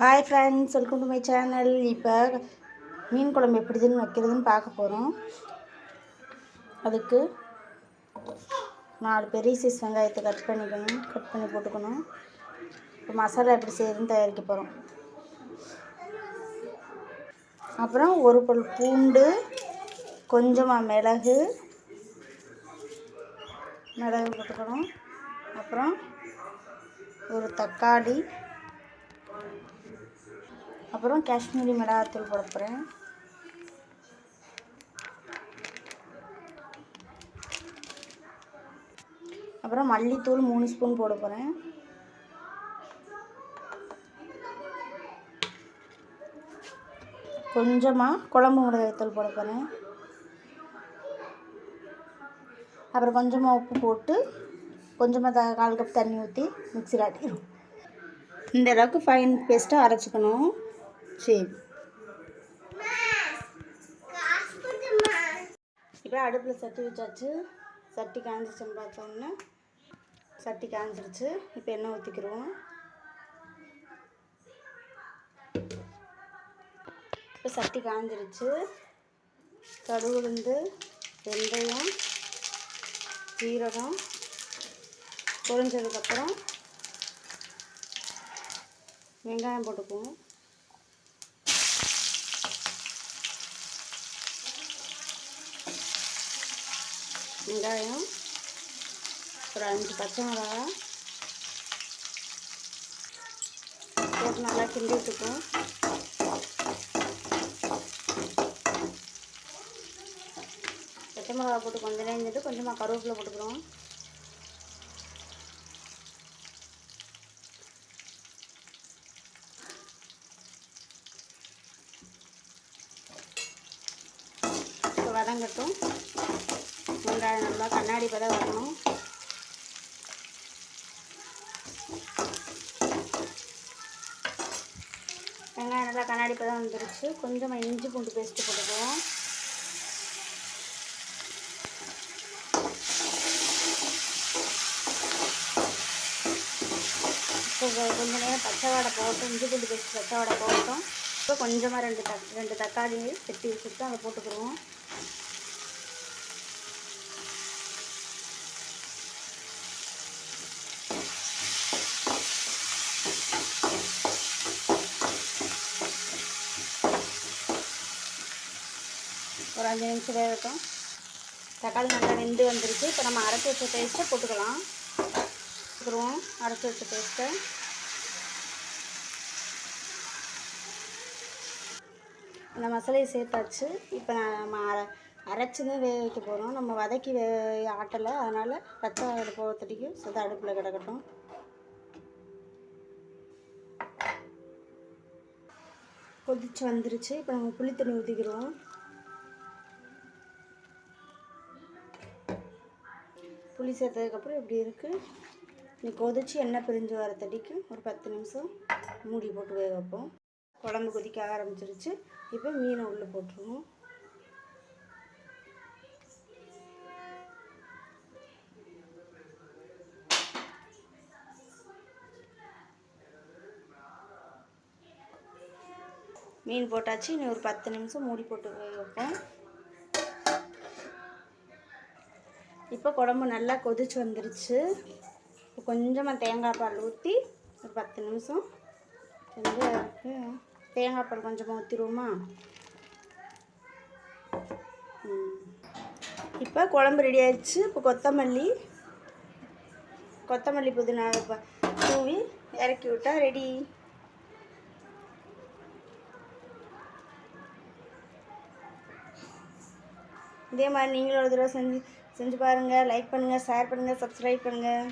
Hi friends welcome to my channel இப்போ மீன் குழம்பு எப்படிதுன்னு வைக்கிறதுன்னு பார்க்க போகிறோம் அதுக்கு நாலு பெரிய சைஸ் வெங்காயத்தை கட் பண்ணிக்கணும். கட் பண்ணி போட்டுக்கணும். இப்போ மசாலா எப்படி செய்யறதுன்னு தயாரிக்க போகிறோம் அப்புறம் ஒரு பல் பூண்டு கொஞ்சமாக மிளகு மிளகு போட்டுக்கணும். அப்புறம் ஒரு தக்காளி அப்புறம் காஷ்மீரி மிளகாத்தூள் போட போகிறேன் அப்புறம் மல்லித்தூள் மூணு ஸ்பூன் போட போகிறேன் கொஞ்சமாக குழம்பு மிளகாய்த்தூள் போட போகிறேன் அப்புறம் கொஞ்சமாக உப்பு போட்டு கொஞ்சமாக த கால் கப் தண்ணி ஊற்றி மிக்சியில் ஆட்டிடுவோம் இந்த அளவுக்கு ஃபைன் பேஸ்ட்டாக அரைச்சிக்கணும். சரி. இப்போ அடுப்பில் சட்டி வச்சாச்சு. சட்டி காஞ்சிச்சுன்னு பார்த்தோம்னா சட்டி காஞ்சிருச்சு. இப்போ எண்ணெய் ஊற்றிக்கிடுவோம் இப்போ சட்டி காஞ்சிருச்சு. கடுகுலுந்து வெந்தயம் சீரகம் பொரிஞ்சதுக்கப்புறம் வெங்காயம் போட்டுக்குவோம். வெங்காயம் ஒரு அஞ்சு பச்சை மிளகா. போட்டு நல்லா கிண்டி விட்டுப்போம் பச்சை மிளகா போட்டு கொஞ்சம் நேரம் கொஞ்சமாக கருவேப்பிலை போட்டுக்கிறோம். வதங்கட்டும். வெங்காயம் நல்லா கண்ணாடி பதம் வரணும். வெங்காயம் நல்லா கண்ணாடி பதம் வந்துருச்சு. கொஞ்சமாக இஞ்சி பூண்டு பேஸ்ட்டு போட்டுக்குவோம் இப்போ கொஞ்ச நேரம் பச்சை வடை போட்டோம். இஞ்சி பூண்டு பேஸ்ட் பச்சை வடை போட்டோம். இப்போ கொஞ்சமாக ரெண்டு தக் ரெண்டு தக்காளி வெட்டி வச்சுட்டு அதை போட்டுக்கிடுவோம். ஒரு அஞ்சு நிமிஷம் வேகட்டும். தக்காளி நல்லா வெந்து வந்துருச்சு இப்போ நம்ம அரைச்சி வச்ச பேஸ்ட்டை போட்டுக்கலாம். போட்டுருவோம். அரைச்சி வச்ச பேஸ்ட்டை இந்த மசாலையை சேர்த்தாச்சு. இப்போ நம்ம அரை அரைச்சி தான் வேக வைக்க போகிறோம் நம்ம வதக்கி வே ஆட்டலை. அதனால் பச்சை வாடை போகிறதுக்கு சதா அடுப்பில் கிடக்கட்டும். கொதிச்சு வந்துருச்சு. இப்போ நம்ம புளித்தண்ணி ஊற்றிக்கிறோம் புளி சேர்த்ததுக்கப்புறம் இப்படி இருக்குது நீ கொதிச்சு எண்ணெய் பிரிஞ்சு வர தடிக்கு ஒரு பத்து நிமிஷம் மூடி போட்டு வேக வைப்போம். குழம்பு கொதிக்க ஆரம்பிச்சிருச்சு. இப்போ மீனை உள்ளே போட்டுருவோம். மீன் போட்டாச்சு. இன்னும் ஒரு பத்து நிமிஷம் மூடி போட்டு வேக வைப்போம். இப்போ குழம்பு நல்லா கொதிச்சு வந்துருச்சு. இப்போ கொஞ்சமாக தேங்காய் பால் ஊற்றி ஒரு பத்து நிமிஷம் வந்து தேங்காய் பால் கொஞ்சமாக ஊற்றிடுவோமா இப்போ குழம்பு ரெடி ஆயிடுச்சு. இப்போ கொத்தமல்லி கொத்தமல்லி புதினா தூவி இறக்கி விட்டால் ரெடி இதே மாதிரி நீங்களும் ஒரு தடவை செஞ்சு செஞ்சு பாருங்கள் லைக் பண்ணுங்கள் ஷேர் பண்ணுங்கள் சப்ஸ்கிரைப் பண்ணுங்கள்